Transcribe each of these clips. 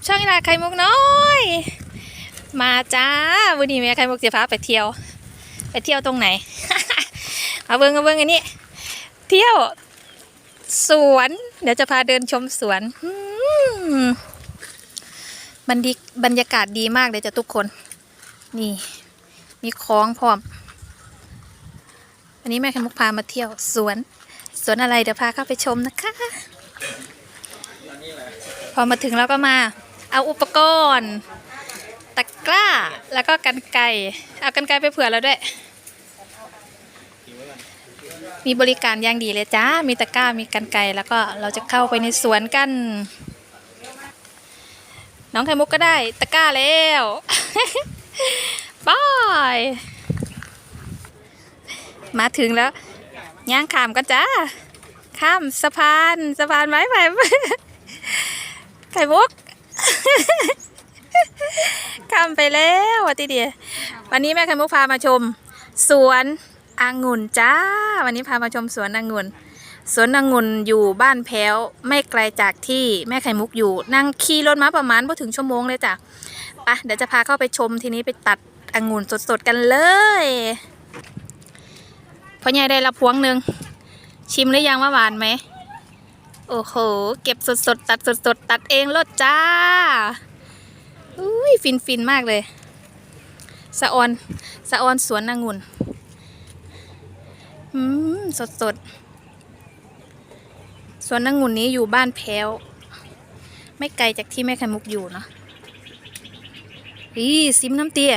กับช่องอีลาไข่มุกน้อย มาจ้าวันนี้แม่ไข่มุกจะพาไปเที่ยว ไปเที่ยวตรงไหน เอาเบิ้งเอาเบิ้งอันนี้ เที่ยว สวน เดี๋ยวจะพาเดินชมสวนบรรดิบรรยากาศดีมากเลยจ้ะทุกคน นี่ มีคลองพร้อม วันนี้แม่ไข่มุกพามาเที่ยว สวน สวนอะไรเดี๋ยวพาเข้าไปชมนะคะพอมาถึงเราก็มา เอาอุปกรณ์ตะกร้าแล้วก็กันไกเอากันไกไปเผื่อเราด้วย มีบริการอย่างดีเลยจ้า มีตะกร้ามีกันไกแล้วก็เราจะเข้าไปในสวนกัน น้องไข่มุกก็ได้ตะกร้าแล้วบายมาถึงแล้วย่างขามกันจ้า ข้ามสะพานสะพานไม้ไผ่ไข่มุก ข้ามไปแล้วอะทีเดียวันนี้แม่ไข่มุกพามาชม สวนองุ่นจ้า วันนี้พามาชมสวนองุ่นสวนองุ่นอยู่บ้านแพ้วไม่ไกลจากที่แม่ไข่มุกอยู่ นั่งขี่รถมาประมาณไม่ถึงชั่วโมงเลยจ้ะไปะเดี๋ยวจะพาเข้าไปชมทีนี้ไปตัดองุ่นสดๆกันเลยพ่อใหญ่ได้ละพวงหนึ่งชิมหรือยังว่าหวานไหม โอ้โห เก็บสดๆ ตัดสดๆ ตัดเองรสจ้า อุ้ยฟินฟินมากเลย สะออน สะออนสวนองุ่น อืม สดสดสวนองุ่นนี้อยู่บ้านแพ้ว ไม่ไกลจากที่แม่ไข่มุกอยู่เนาะอีซิมน้ำเตี้ย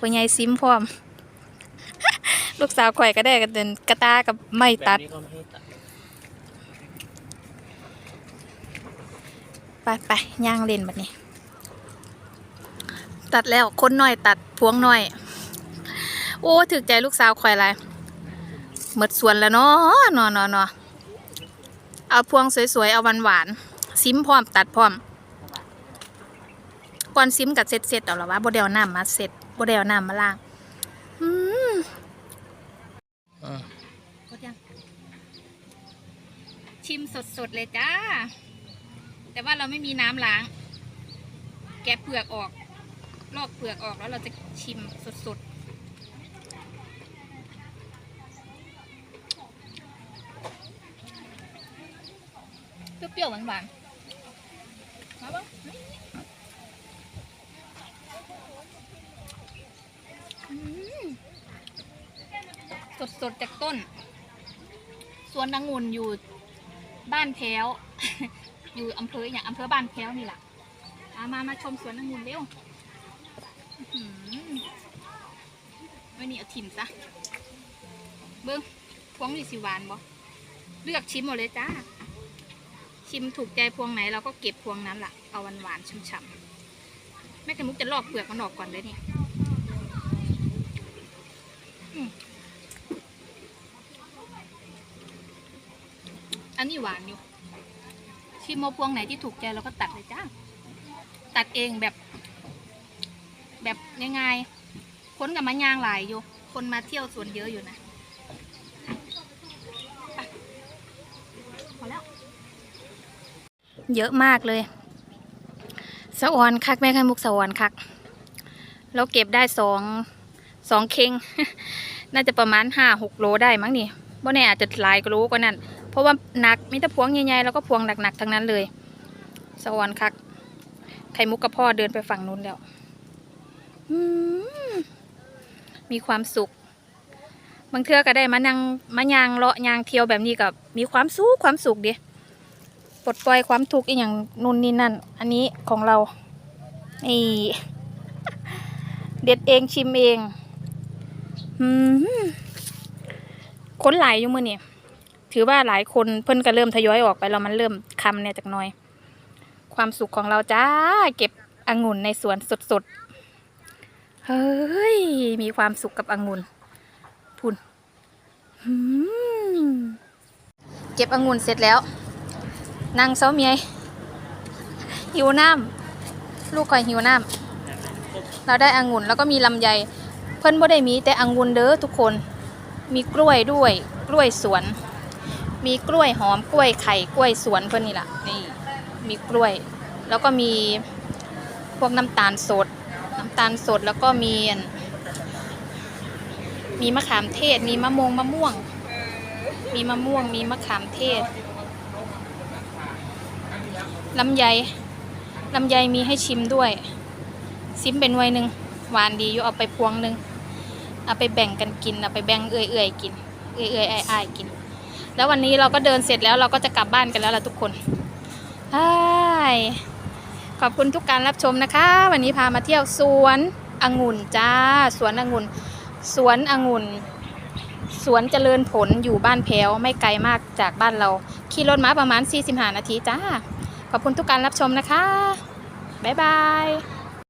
ปัญญายซิมพร้อม ลูกสาวข่อยก็ได้กันเดินกระตากับไม่ตัด แบบนี้ก็ ไม่ให้ตัดไปไปย่างเล่นแบบนี้ ตัดแล้วคนหน่อยตัดพวงหน่อย โอ้ถึกใจลูกสาวข่อยไรหมดสวนแล้วเนาะเนาะเนาะเนาะเอาพวงสวยๆ เอาหวานๆซิมพร้อมตัดพร้อมก่อนซิมกับเสร็จเสร็จๆเอาละวะบ่เดเอาน้ำมาเสร็จบ่เดเอาน้ำมาล้างอืมอ่าหมดยังชิมสดๆเลยจ้า แต่ว่าเราไม่มีน้ำล้าง แกะเปลือกออก ลอกเปลือกออกแล้วเราจะชิมสดๆ เปรี้ยวๆหวานๆมาบ้างสดๆจากต้น สวนองุ่นอยู่บ้านแพ้ว อยู่อำเภออย่างอำเภอบ้านแพ้วนี่แหละามามาชมสวนองุ่นเร็วว้นี่เอาถิ่มซะ เบิ้งพวงนี่สิหวานบ่เลือกชิมหมดเลยจ้า ชิมถูกใจพวงไหนเราก็เก็บพวงนั้นล่ะ เอาหวานหวานๆช่ำๆแม่ข่มุกจะลอกเปลือกมันออกก่อนเลยเนี่ยอันนี้หวานอยู่ ชิมเอาพวงไหนที่ถูกใจเราก็ตัดเลยจ้าตัดเองแบบ แบบง่ายๆคนกับมะยางหลายอยู่ คนมาเที่ยวสวนเยอะอยู่นะพอแล้ว เยอะมากเลยสะออนคักแม่ไข่มุกสะออนคัก เราเก็บได้สองสองเคงน่าจะประมาณห้าหกโลได้มั้งนี่ บ่แน่อาจจะหลายกว่าโลกว่านั้นเพราะว่าหนักมีแต่พวงใหญ่ๆแล้วก็พวงหนักๆทั้งนั้นเลย สวรรค์คักไข่มุกกับพ่อเดินไปฝั่งนู้นแล้วมีความสุข บางเทื่อก็ได้มานั่งมายางเลาะยางเที่ยวแบบนี้กับมีความสุขความสุขดีปลดปล่อยความทุกข์อีกอย่างนู่นนี่นั่น อันนี้ของเรานี่เด็ดเองชิมเอง อืม คนหลายอยู่มือนี่ถือว่าหลายคนเพิ่นก็เริ่มทยอยออกไปแล้วมันเริ่มคำเนี่ยจากน้อย ความสุขของเราจ้าเก็บองุ่นในสวนสดๆเฮ้ยมีความสุขกับองุ่นพุ่นเก็บองุ่นเสร็จแล้วนั่งเซาเมียยหิวน้ำลูกคอยหิวน้ำเราได้องุ่นแล้วก็มีลำไย เพิ่นบ่ได้มีแต่องุ่นเด้อทุกคน มีกล้วยด้วย กล้วยสวน มีกล้วยหอมกล้วยไข่กล้วยสวนเพื่อนนี่แหละนี่มีกล้วย แล้วก็มีพวกน้ำตาลสด น้ำตาลสดแล้วก็มีอันมีมะขามเทศ มีมะมงมะม่วง มีมะม่วง มีมะขามเทศลำไยลำไยมีให้ชิมด้วย ซิมเป็นหน่วยหนึ่งหวานดีอยู่เอาไปพวงหนึ่ง เอาไปแบ่งกันกินเอาไปแบ่งเอื่อยๆกิน เอื่อยๆอ้ายๆกิน แล้ววันนี้เราก็เดินเสร็จแล้วเราก็จะกลับบ้านกันแล้วล่ะทุกคนใช่ขอบคุณทุกการรับชมนะคะ วันนี้พามาเที่ยวสวนองุ่นจ้า สวนองุ่น สวนองุ่น สวนเจริญผลอยู่บ้านแพ้วไม่ไกลมากจากบ้านเรา ขี่รถมาประมาณ 45 นาทีจ้า ขอบคุณทุกการรับชมนะคะ บ๊ายบาย